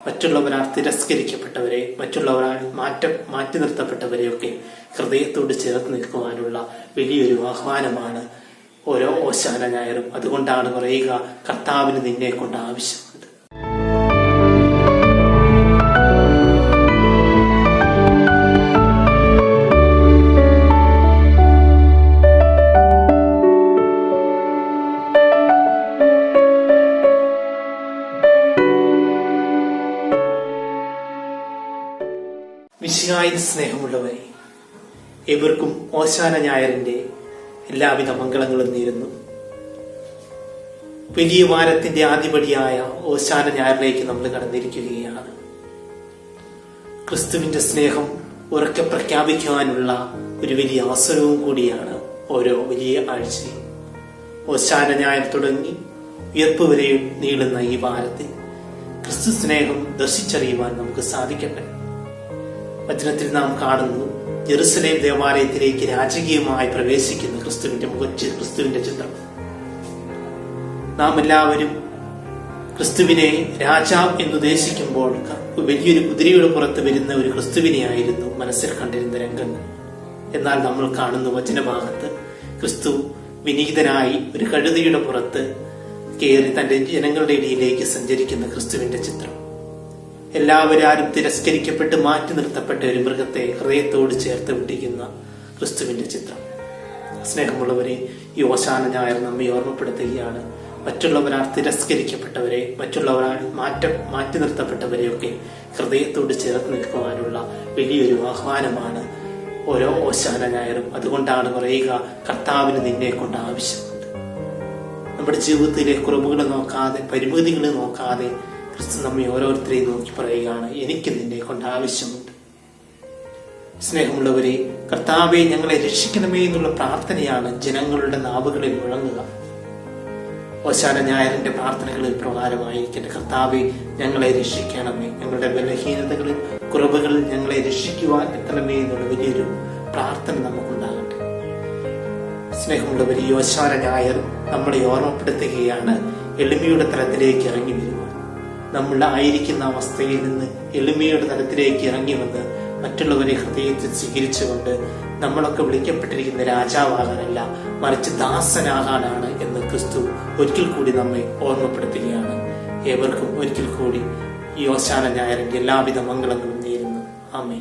മറ്റുള്ളവരാൽ തിരസ്കരിക്കപ്പെട്ടവരെ മറ്റുള്ളവരാൽ മാറ്റം മാറ്റി നിർത്തപ്പെട്ടവരെയൊക്കെ ഹൃദയത്തോട് ചേർത്ത് നിൽക്കുവാനുള്ള വലിയൊരു ആഹ്വാനമാണ് ഓരോ ഓശാന ഞായറും. അതുകൊണ്ടാണ് പറയുക കർത്താവിന് നിന്നെ കൊണ്ട് ആവശ്യമുണ്ട് വിശികായ സ്നേഹമുള്ളവരെ ഏവർക്കും ഓശാന ഞായറിന്റെ എല്ലാവിധ മംഗളങ്ങളും നേരുന്നു. വലിയ വാരത്തിന്റെ ആദ്യപടിയായ ഓശാന ഞായറിലേക്ക് നമ്മൾ കടന്നിരിക്കുകയാണ്. ക്രിസ്തുവിന്റെ സ്നേഹം ഉറക്കെ പ്രഖ്യാപിക്കുവാനുള്ള ഒരു വലിയ അവസരവും കൂടിയാണ് ഓരോ വലിയ ആഴ്ചയും. ഓശാന ഞായർ തുടങ്ങി ഉയർപ്പ് വരെയും നീളുന്ന ഈ വാരത്തിൽ ക്രിസ്തു സ്നേഹം ദർശിച്ചറിയുവാൻ നമുക്ക് സാധിക്കട്ടെ. വചനത്തിൽ നാം കാണുന്നു ജെറുസലേം ദേവാലയത്തിലേക്ക് രാജകീയമായി പ്രവേശിക്കുന്ന ക്രിസ്തുവിന്റെ മുഖച്ച് ക്രിസ്തുവിന്റെ ചിത്രം. നാം എല്ലാവരും ക്രിസ്തുവിനെ രാജാവ് എന്നുദ്ദേശിക്കുമ്പോൾ വലിയൊരു കുതിരയുടെ പുറത്ത് വരുന്ന ഒരു ക്രിസ്തുവിനെയായിരുന്നു മനസ്സിൽ കണ്ടിരുന്ന രംഗങ്ങൾ എന്നാൽ നമ്മൾ കാണുന്ന വചനഭാഗത്ത് ക്രിസ്തു വിനീതനായി ഒരു കഴുതയുടെ പുറത്ത് കയറി തന്റെ ജനങ്ങളുടെ ഇടയിലേക്ക് സഞ്ചരിക്കുന്ന ക്രിസ്തുവിന്റെ ചിത്രം. എല്ലാവരും തിരസ്കരിക്കപ്പെട്ട് മാറ്റി നിർത്തപ്പെട്ട ഒരു മൃഗത്തെ ഹൃദയത്തോട് ചേർത്ത് പിടിക്കുന്ന ക്രിസ്തുവിന്റെ ചിത്രം. സ്നേഹമുള്ളവരെ ഈ ഓശാന ഞായർ നമ്മെ ഓർമ്മപ്പെടുത്തുകയാണ്. മറ്റുള്ളവരാൽ തിരസ്കരിക്കപ്പെട്ടവരെ മറ്റുള്ളവരാൽ മാറ്റം മാറ്റി നിർത്തപ്പെട്ടവരെയൊക്കെ ഹൃദയത്തോട് ചേർത്ത് നിൽക്കുവാനുള്ള വലിയൊരു ആഹ്വാനമാണ് ഓരോ ഓശാന ഞായറും അതുകൊണ്ടാണ് പറയുക കർത്താവിന് നിന്നെ കൊണ്ട് ആവശ്യമുണ്ട്. നമ്മുടെ ജീവിതത്തിലെ കുറവുകൾ നോക്കാതെ പരിമിതികൾ നോക്കാതെ ക്രിസ്തു നമ്മെ ഓരോരുത്തരെയും നോക്കി പറയുകയാണ് എനിക്ക് നിന്നെ കൊണ്ട് ആവശ്യമുണ്ട്. സ്നേഹമുള്ളവരെ കർത്താവെ ഞങ്ങളെ രക്ഷിക്കണമേ എന്നുള്ള പ്രാർത്ഥനയാണ് ജനങ്ങളുടെ നാവുകളിൽ മുഴങ്ങുക. ഓശാന ഞായറിന്റെ പ്രാർത്ഥനകളിൽ പ്രകാരമായിരിക്കട്ടെ. കർത്താവെ ഞങ്ങളെ രക്ഷിക്കണമേ. ഞങ്ങളുടെ ബലഹീനതകളിൽ കുറവുകളിൽ ഞങ്ങളെ രക്ഷിക്കുവാൻ എത്തണമേ എന്നുള്ള വലിയൊരു പ്രാർത്ഥന നമുക്കുണ്ടാകട്ടെ. സ്നേഹമുള്ളവർ ഈ ഓശാന ഞായർ നമ്മളെ ഓർമ്മപ്പെടുത്തുകയാണ്. എളിമയുടെ തലത്തിലേക്ക് ഇറങ്ങി വരുവാൻ നമ്മൾ ആയിരിക്കുന്ന അവസ്ഥയിൽ നിന്ന് എളിമയുടെ തലത്തിലേക്ക് ഇറങ്ങി വന്ന് മറ്റുള്ളവരെ ഹൃദയത്തിൽ സ്വീകരിച്ചുകൊണ്ട് നമ്മളൊക്കെ വിളിക്കപ്പെട്ടിരിക്കുന്ന രാജാവാകാനല്ല മറിച്ച് ദാസനാകാനാണ് എന്ന് ക്രിസ്തു ഒരിക്കൽ കൂടി നമ്മെ ഓർമ്മപ്പെടുത്തുകയാണ്. ഏവർക്കും ഒരിക്കൽ കൂടി ഈ ഓശാന എല്ലാവിധ മംഗളങ്ങളും നേരുന്നു. ആമേ